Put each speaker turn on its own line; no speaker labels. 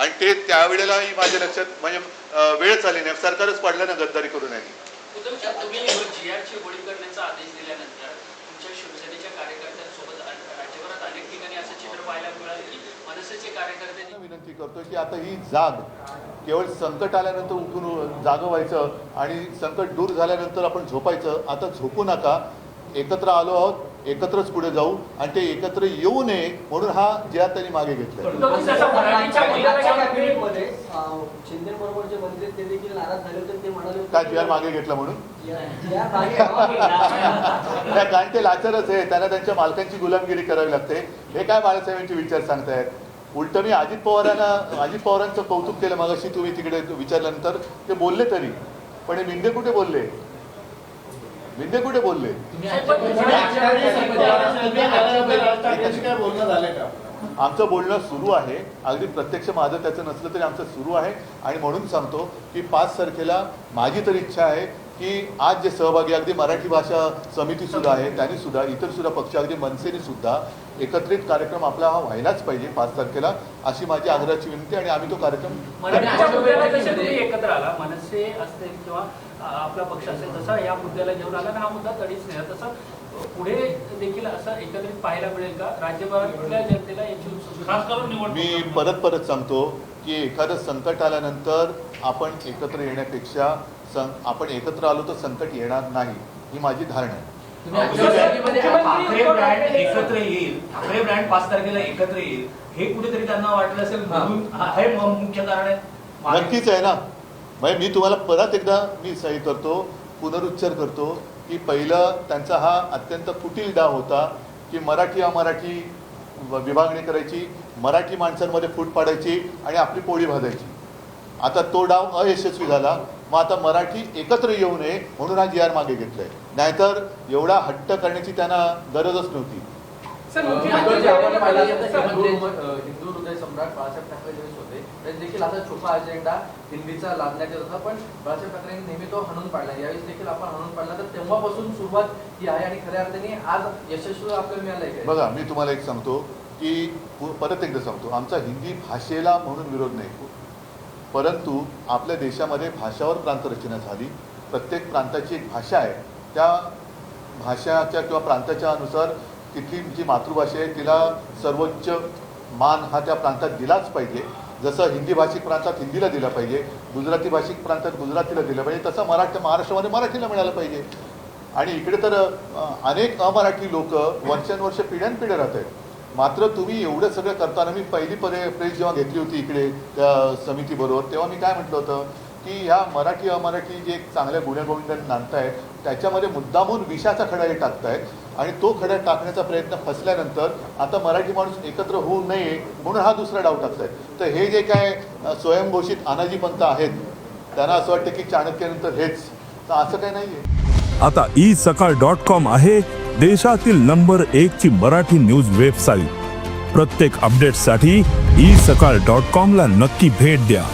आणि ते त्यावेळेलाही माझ्या लक्षात म्हणजे अं, वेळच आली नाही. सरकारच पडलं ना गद्दारी करून यांनी
उद्धव साहेब, तुम्ही जीआरची होळी करण्याचा आदेश दिल्यानंतर तुमच्या शिवसेनेच्या कार्यकर्त्यांसोबत अ- राज्यभरात अनेक ठिकाणी असं चित्र पाहायला मिळालं की मनसेचे कार्यकर्ते
त्यांना विनंती करतोय की आता ही जाग केवळ संकट आल्यानंतर उठून जागं व्हायचं आणि संकट दूर झाल्यानंतर आपण झोपायचं. आता झोपू नका. एकत्र आलो आहोत. एकत्रच पुढे जाऊ आणि ते एकत्र येऊ नये म्हणून हा जे त्यांनी मागे घेतलाय
तुम्ही जसं मराठीच्या मुलाच्या
कॅबिनेटमध्ये शिंदे बरोबर जे मंत्री आहेत ते देखील नाराज झाले होते ते म्हणाले होते
काय
की-
जी आर मागे घेतला. म्हणून कारण ते लाचारच आहे. त्यांना त्यांच्या मालकांची गुलामगिरी करावी लागते. हे काय बाळासाहेबांचे विचार सांगतायत? उलट मी अजित पवारांना अजित पवारांचं कौतुक केलं मागाशी तुम्ही तिकडे विचारल्यानंतर. ते बोलले तरी. पण हे मिंदे कुठे बोलले? मिंदे कुठे बोलले?
काय बोलणं झालंय का?
आमचं बोलणं सुरू आहे. अगदी प्रत्यक्ष माझं त्याचं नसलं तरी आमचं सुरू आहे. आणि म्हणून सांगतो की पाच तारखेला माझी तर इच्छा आहे की आज जे सहभागी अगदी मराठी भाषा समिती सुद्धा आहे त्यांनी सुद्धा इतर सुद्धा पक्ष अगदी मनसेने सुद्धा एकत्रित कार्यक्रम आपला हा व्हायलाच पाहिजे पाच तारखेला अशी माझी आग्रहाची विनंती आणि आम्ही तो कार्यक्रम
एकत्र आला? मनसे असेल किंवा आपला पक्ष असेल तसा या मुद्द्याला घेऊन आला आणि हा मुद्दा तडीच नाही तसं पुढे देखील असं एकत्रित पाहायला मिळेल का? राज्यभरातल्या जनतेला याची
खास करून
मी परत परत सांगतो की एखादं संकट आल्यानंतर आपण एकत्र येण्यापेक्षा सं आपण एकत्र आलो तर संकट येणार नाही ही माझी धारणा आहे.
ठाकरे ब्रँड एकत्र येईल. ठाकरे ब्रँड पाच तारखेला एकत्र येईल. हे कुठेतरी त्यांना वाटलं असेल म्हणून हा- हे मुख्य कारण आहे.
नक्कीच आहे ना. म्हणजे मी तुम्हाला परत एकदा मी सही करतो पुनरुच्चार करतो की पहिलं त्यांचा हा अत्यंत कुटील डाव होता की मराठी अमराठी व- विभागणी करायची मराठी माणसांमध्ये फूट पाडायची आणि आपली पोळी भाजायची. आता तो डाव अयशस्वी झाला मग आता मराठी एकत्र येऊ नये म्हणून हा जी आर मागे घेतलाय. नाहीतर एवढा हट्ट करण्याची त्यांना गरजच नव्हती.
सर,
मुख्यमंत्री हिंदू हृदय- हिंदू हृदय सम्राट बाळासाहेब ठाकरे ज्यावेळेस होते त्यावेळेस देखील असा अजेंडा हिंदीचा लादण्यात येत होता पण बाळासाहेब ठाकरेंनी नेहमी तो हाणून पाडला. यावेळेस देखील आपण हाणून पाडला तर तेव्हापासून सुरुवात ही आहे आणि खऱ्या अर्थाने आज यशस्वी आपल्याला मिळालंय
बघा मी तुम्हाला एक सांगतो की परत एकदा सांगतो. आमचा हिंदी भाषेला म्हणून विरोध नाही. परंतु आपल्या देशामध्ये भाषावर प्रांतरचना झाली. प्रत्येक प्रांताची एक भाषा आहे. त्या भाषाच्या किंवा प्रांताच्या अनुसार तिथली जी मातृभाषा आहे तिला सर्वोच्च मान हा त्या प्रांतात दिलाच पाहिजे. जसं हिंदी भाषिक प्रांतात हिंदीला दिला पाहिजे गुजराती भाषिक प्रांतात गुजरातीला दिलं पाहिजे तसं मराठी महाराष्ट्रामध्ये मराठीला मिळालं पाहिजे. आणि इकडे तर अनेक अमराठी लोक वर्षानुवर्ष पिढ्यानपिढ्या राहत आहेत. मात्र तुम्ही एवढं सगळं करताना मी पहिली परे प्रेस जेव्हा घेतली होती इकडे त्या समितीबरोबर तेव्हा मी काय म्हटलं होतं? की ह्या मराठी अमराठी जे एक चांगल्या गुण्यागोविंदाने नांदतायत त्याच्यामध्ये मुद्दामून विषाचा खडा हे टाकतायत आणि तो खडा टाकण्याचा प्रयत्न फसल्यानंतर आता मराठी माणूस एकत्र होऊ नये म्हणून हा दुसरा डाव टाकतायत. तर हे जे काय स्वयंघोषित आनाजी पंत आहेत त्यांना असं वाटतं की चाणक्यानंतर हेच. तर असं काही नाही आहे
आता ई सकाळ डॉट कॉम आहे देशातील नंबर एक ची मराठी न्यूज वेबसाईट. प्रत्येक अपडेटसाठी ई सकाळ डॉट कॉम ला नक्की भेट द्या.